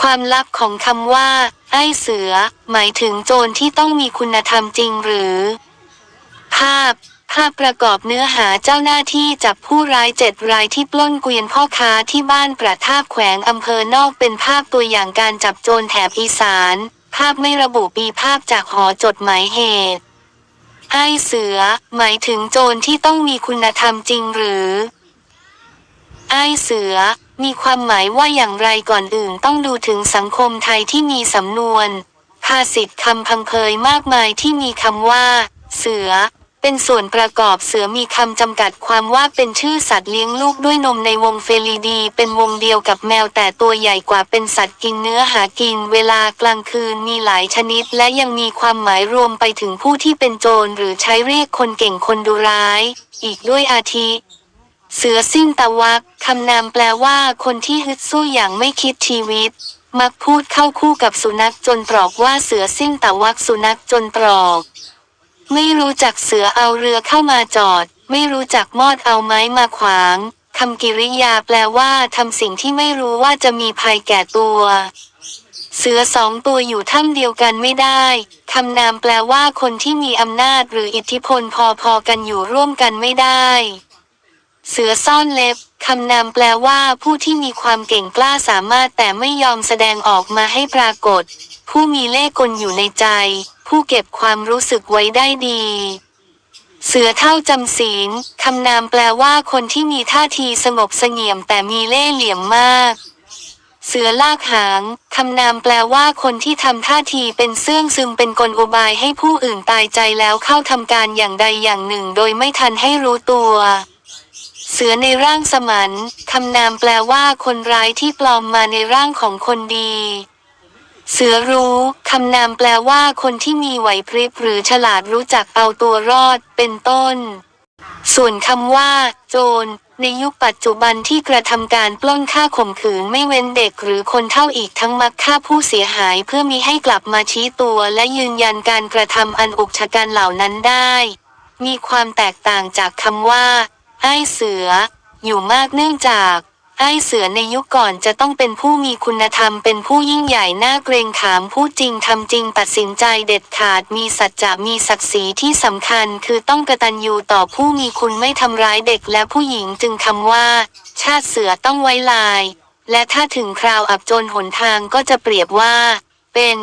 ความลับของคำว่า ไอ้เสือ หมายถึงโจรที่ต้องมีคุณธรรมจริงหรือ ภาพ ภาพประกอบเนื้อหาเจ้าหน้าที่จับผู้ร้ายเจ็ดรายที่ปล้นเกวียนพ่อค้าที่บ้านประทาบแขวงอำเภอนอกเป็นภาพตัวอย่างการจับโจรแถบอีสาน ภาพไม่ระบุปีภาพจากหอจดหมายเหตุไอ้เสือ หมายถึงโจรที่ต้องมีคุณธรรมจริงหรือ ไอ้เสือ มีความหมายว่าอย่างไรก่อนอื่นต้องดูถึงสังคมไทยที่มีสำนวน ภาษิตคำพังเพยมากมายที่มีคำว่า เสือ เป็นส่วนประกอบเสือมีคำจำกัดความว่าเป็นชื่อสัตว์เลี้ยงลูกด้วยนมในวงเฟลิดี เป็นวงเดียวกับแมวแต่ตัวใหญ่กว่าเป็นสัตว์กินเนื้อหากิน เวลากลางคืนมีหลายชนิด และยังมีความหมายรวมไปถึงผู้ที่เป็นโจรหรือใช้เรียกคนเก่งคนดูร้าย อีกด้วยอาทิ เสือสิ้นตะวักคำนามแปลว่าคนที่ฮึดสู้อย่างไม่คิดชีวิต มักพูดเข้าคู่กับสุนัขจนตรอกว่าเสือสิ้นตะวักสุนัขจนตรอก ไม่รู้จักเสือเอาเรือเข้ามาจอด ไม่รู้จักมอดเอาไม้มาขวางคำกิริยาแปลว่าทำสิ่งที่ไม่รู้ว่าจะมีภัยแก่ตัว เสือสองตัวอยู่ถ้ำเดียวกันไม่ได้คำนามแปลว่าคนที่มีอำนาจหรืออิทธิพลพอๆกันอยู่ร่วมกันไม่ได้ เสือซ่อนเล็บ คำนามแปลว่าผู้ที่มีความเก่งกล้าสามารถแต่ไม่ยอมแสดงออกมาให้ปรากฏ ผู้มีเล่ห์กลอยู่ในใจ ผู้เก็บความรู้สึกไว้ได้ดี เสือเท่าจำศีล คำนามแปลว่าคนที่มีท่าทีสงบเสงี่ยมแต่มีเล่ห์เหลี่ยมมาก เสือลากหาง คำนามแปลว่าคนที่ทำท่าทีเป็นเสื่องซึมเป็นกลอุบายให้ผู้อื่นตายใจแล้วเข้าทำการอย่างใดอย่างหนึ่ง โดยไม่ทันให้รู้ตัว เสือในร่างสมันคำนามแปลว่าคนร้ายที่ปลอมมาในร่างของคนดี เสือรู้คำนามแปลว่าคนที่มีไหวพริบหรือฉลาดรู้จักเอาตัวรอด เป็นต้น ส่วนคำว่า โจร ในยุคปัจจุบันที่กระทำการปล้นฆ่าข่มขืนไม่เว้นเด็กหรือคนเท่าอีกทั้งมักฆ่าผู้เสียหายเพื่อมีให้กลับมาชี้ตัวและยืนยันการกระทำอันอุกชะกันเหล่านั้นได้ มีความแตกต่างจากคำว่า ไอ้เสือ อยู่มากเนื่องจาก ไอ้เสือในยุคก่อนจะต้องเป็นผู้มีคุณธรรมเป็นผู้ยิ่งใหญ่น่าเกรงขามพูดจริงทำจริงตัดสินใจเด็ดขาดมีสัจจะมีศักดิ์ศรีที่สำคัญคือต้องกระตัญญูต่อผู้มีคุณไม่ทำร้ายเด็กและผู้หญิงจึงคำว่า ชาติเสือต้องไว้ลาย และถ้าถึงคราวอับจนหนทางก็จะเปรียบว่า เป็น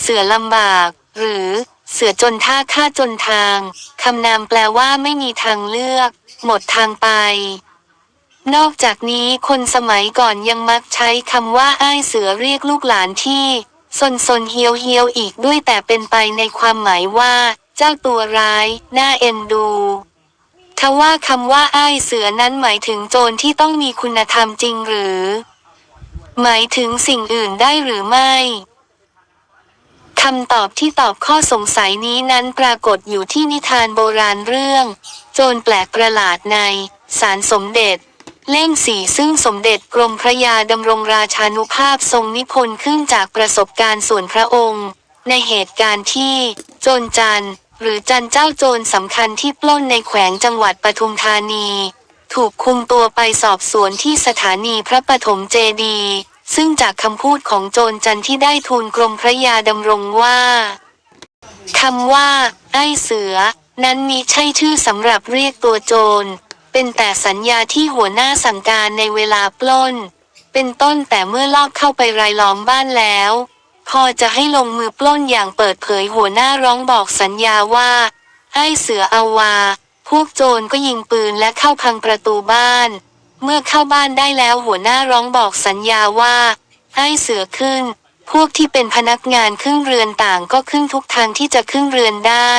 เสือลำบาก หรือ เสือจนท่าฆ่าจนทางคำนามแปลว่าไม่มีทางเลือก หมดทางไป นอกจากนี้คนสมัยก่อนยังมักใช้คำว่าอ้ายเสือเรียกลูกหลานที่ซนซนเฮียวเฮียวอีกด้วยแต่เป็นไปในความหมายว่า เจ้าตัวร้าย น่าเอ็นดูทว่าคำว่าอ้ายเสือนั้นหมายถึงโจรที่ต้องมีคุณธรรมจริงหรือ หมายถึงสิ่งอื่นได้หรือไม่คำตอบที่ตอบข้อสงสัยนี้นั้นปรากฏอยู่ที่นิทานโบราณเรื่อง โจรแปลกประหลาดในสารสมเด็จ เล่มสี่ซึ่งสมเด็จกรมพระยาดำรงราชานุภาพทรงนิพนธ์ขึ้นจากประสบการณ์ส่วนพระองค์ ในเหตุการณ์ที่ โจรจันทร์หรือจันเจ้าโจรสำคัญที่ปล้นในแขวงจังหวัดปทุมธานี ถูกคุมตัวไปสอบสวนที่สถานีพระปฐมเจดี ซึ่งจากคำพูดของโจรจันที่ได้ทูลกรมพระยาดำรงว่าคำว่า ไอ้เสือ นั้นมีใช่ชื่อสำหรับเรียกตัวโจร เป็นแต่สัญญาที่หัวหน้าสั่งการในเวลาปล้น เป็นต้นแต่เมื่อลอบเข้าไปรายล้อมบ้านแล้ว พอจะให้ลงมือปล้นอย่างเปิดเผยหัวหน้าร้องบอกสัญญาว่า ไอ้เสือเอาวา พวกโจรก็ยิงปืนและเข้าพังประตูบ้าน เมื่อเข้าบ้านได้แล้วหัวหน้าร้องบอกสัญญาว่าให้เสือขึ้น พวกที่เป็นพนักงานครึ่งเรือนต่างก็ขึ้นทุกทางที่จะขึ้นเรือนได้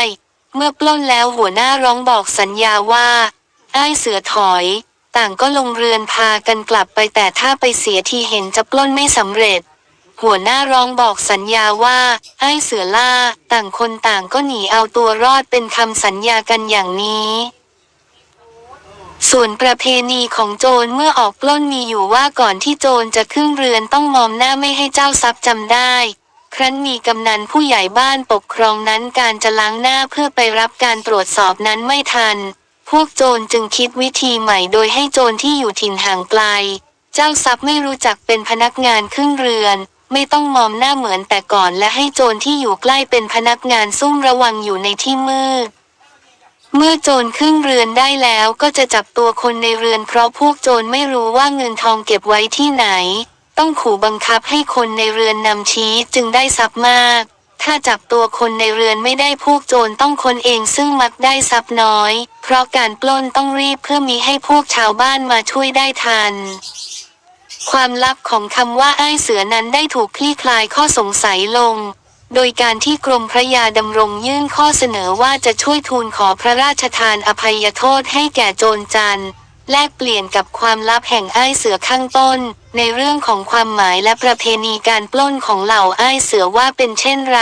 เมื่อปล้นแล้วหัวหน้าร้องบอกสัญญาว่าไอ้เสือถอย ต่างก็ลงเรือนพากันกลับไปแต่ถ้าไปเสียทีเห็นจะปล้นไม่สำเร็จ หัวหน้าร้องบอกสัญญาว่าไอ้เสือล่า ต่างคนต่างก็หนีเอาตัวรอดเป็นคำสัญญากันอย่างนี้ ส่วนประเพณีของโจรเมื่อออกปล้นมีอยู่ว่าก่อนที่โจรจะขึ้นเรือนต้องมอมหน้าไม่ให้เจ้าทรัพย์จำได้ ครั้นมีกำนันผู้ใหญ่บ้านปกครองนั้นการจะล้างหน้าเพื่อไปรับการตรวจสอบนั้นไม่ทัน พวกโจรจึงคิดวิธีใหม่โดยให้โจรที่อยู่ถิ่นห่างไกล เจ้าทรัพย์ไม่รู้จักเป็นพนักงานขึ้นเรือน ไม่ต้องมอมหน้าเหมือนแต่ก่อนและให้โจรที่อยู่ใกล้เป็นพนักงานซุ่มระวังอยู่ในที่มืดเมื่อโจรขึ้นเรือนได้แล้วก็จะจับตัวคนในเรือนเพราะพวกโจรไม่รู้ว่าเงินทองเก็บไว้ที่ไหน ต้องขู่บังคับให้คนในเรือนนำชี้จึงได้ทรัพย์มาก ถ้าจับตัวคนในเรือนไม่ได้พวกโจรต้องคนเองซึ่งมักได้ทรัพย์น้อย เพราะการปล้นต้องรีบเพื่อมีให้พวกชาวบ้านมาช่วยได้ทันความลับของคำว่าอ้ายเสือนั้นได้ถูกคลี่คลายข้อสงสัยลง โดยการที่กรมพระยาดำรงยื่นข้อเสนอว่าจะช่วยทูลขอพระราชทานอภัยโทษให้แก่โจรจันทร์ แลกเปลี่ยนกับความลับแห่งไอ้เสือข้างต้น ในเรื่องของความหมายและประเพณีการปล้นของเหล่าไอ้เสือว่าเป็นเช่นไร